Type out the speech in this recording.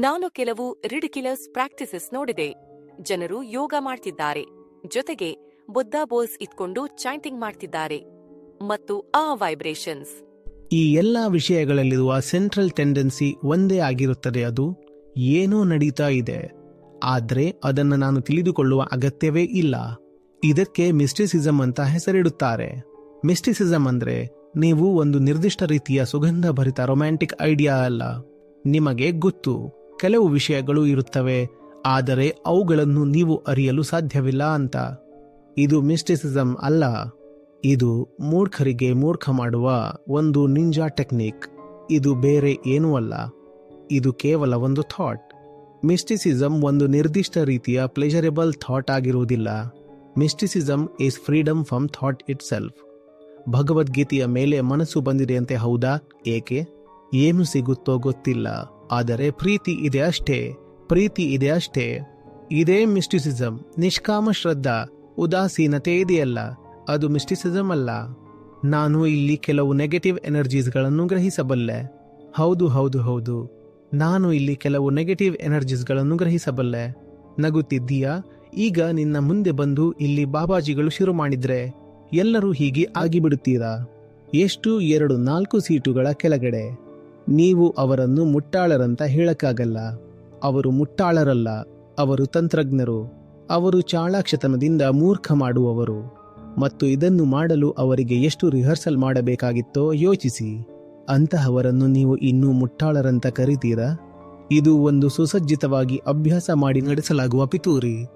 ನಾನು ಕೆಲವು ridiculous practices ನೋಡಿದೆ. ಜನರು ಯೋಗ ಮಾಡ್ತಿದ್ದಾರೆ. ಜೊತೆಗೆ ಬುದ್ಧ ಬೋಲ್ಸ್ ಇಟ್ಕೊಂಡು ಚಾಂಟಿಂಗ್ ಮಾಡ್ತಿದ್ದಾರೆ. ಮತ್ತು ಆ ವೈಬ್ರೇಷನ್ಸ್. ಈ ಎಲ್ಲ ವಿಷಯಗಳಲ್ಲಿರುವ ಸೆಂಟ್ರಲ್ ಟೆಂಡೆನ್ಸಿ ಒಂದೇ ಆಗಿರುತ್ತದೆ ಅದು ಏನೋ ನಡೀತಾ ಇದೆ. ಆದರೆ ಅದನ್ನು ನಾನು ತಿಳಿದುಕೊಳ್ಳುವ ಅಗತ್ಯವೇ ಇಲ್ಲ. ಇದಕ್ಕೆ ಮಿಸ್ಟಿಸಿಸಂ ಅಂತ ಹೆಸರಿಡುತ್ತಾರೆ. ಮಿಸ್ಟಿಸಿಸಂ ಅಂದ್ರೆ ನೀವು ಒಂದು ನಿರ್ದಿಷ್ಟ ರೀತಿಯ ಸುಗಂಧ ಭರಿತ ರೊಮ್ಯಾಂಟಿಕ್ ಐಡಿಯಾ ಅಲ್ಲ. ನಿಮಗೆ ಗೊತ್ತು. ಕೆಲವು ವಿಷಯಗಳು ಇರುತ್ತವೆ, ಆದರೆ ಅವುಗಳನ್ನು ನೀವು ಅರಿಯಲು ಸಾಧ್ಯವಿಲ್ಲ ಅಂತ. ಇದು ಮಿಸ್ಟಿಸಿಸಂ ಅಲ್ಲ. ಇದು ಮೂರ್ಖರಿಗೆ ಮೂರ್ಖ ಮಾಡುವ ಒಂದು ನಿಂಜಾ ಟೆಕ್ನಿಕ್. ಇದು ಬೇರೆ ಏನೂ ಅಲ್ಲ. ಇದು ಕೇವಲ ಒಂದು ಥಾಟ್. ಮಿಸ್ಟಿಸಿಸಂ ಒಂದು ನಿರ್ದಿಷ್ಟ ರೀತಿಯ ಪ್ಲೆಜರಬಲ್ ಥಾಟ್ ಆಗಿರುವುದಿಲ್ಲ. Mysticism is freedom from thought itself ಭಗವದ್ಗೀತೆಯ ಮೇಲೆ ಮನಸ್ಸು ಬಂದಿದೆಯಂತೆ ಹೌದಾ? ಏಕೆ? ಏನು ಸಿಗುತ್ತೋ ಗೊತ್ತಿಲ್ಲ. ಆದರೆ ಪ್ರೀತಿ ಇದೆ ಅಷ್ಟೇ, ಪ್ರೀತಿ ಇದೆ ಅಷ್ಟೇ. ಇದೇ ಮಿಸ್ಟಿಸಿಸಂ, ನಿಷ್ಕಾಮ ಶ್ರದ್ಧಾ, ಉದಾಸೀನತೆ ಇದೆಯಲ್ಲ, ಅದು ಮಿಸ್ಟಿಸಿಸಂ ಅಲ್ಲ. ನಾನು ಇಲ್ಲಿ ಕೆಲವು ನೆಗೆಟಿವ್ ಎನರ್ಜೀಸ್ಗಳನ್ನು ಗ್ರಹಿಸಬಲ್ಲೆ. ಹೌದು ಹೌದು ಹೌದು. ನಾನು ಇಲ್ಲಿ ಕೆಲವು ನೆಗೆಟಿವ್ ಎನರ್ಜೀಸ್ಗಳನ್ನು ಗ್ರಹಿಸಬಲ್ಲೆ. ನಗುತ್ತಿದ್ದೀಯಾ? ಈಗ ನಿನ್ನ ಮುಂದೆ ಬಂದು ಇಲ್ಲಿ ಬಾಬಾಜಿಗಳು ಶುರು ಮಾಡಿದ್ರೆ ಎಲ್ಲರೂ ಹೀಗೆ ಆಗಿಬಿಡುತ್ತೀರಾ? ಎಷ್ಟು? ಎರಡು, ನಾಲ್ಕು ಸೀಟುಗಳ ಕೆಳಗಡೆ. ನೀವು ಅವರನ್ನು ಮುಟ್ಟಾಳರಂತ ಹೇಳಕ್ಕಾಗಲ್ಲ. ಅವರು ಮುಟ್ಟಾಳರಲ್ಲ, ಅವರು ತಂತ್ರಜ್ಞರು. ಅವರು ಚಾಳಾಕ್ಷತನದಿಂದ ಮೂರ್ಖ ಮಾಡುವವರು. ಮತ್ತು ಇದನ್ನು ಮಾಡಲು ಅವರಿಗೆ ಎಷ್ಟು ರಿಹರ್ಸಲ್ ಮಾಡಬೇಕಾಗಿತ್ತೋ ಯೋಚಿಸಿ. ಅಂತಹವರನ್ನು ನೀವು ಇನ್ನೂ ಮುಟ್ಟಾಳರಂತ ಕರಿತೀರಾ? ಇದು ಒಂದು ಸುಸಜ್ಜಿತವಾಗಿ ಅಭ್ಯಾಸ ಮಾಡಿ ನಡೆಸಲಾಗುವ ಪಿತೂರಿ.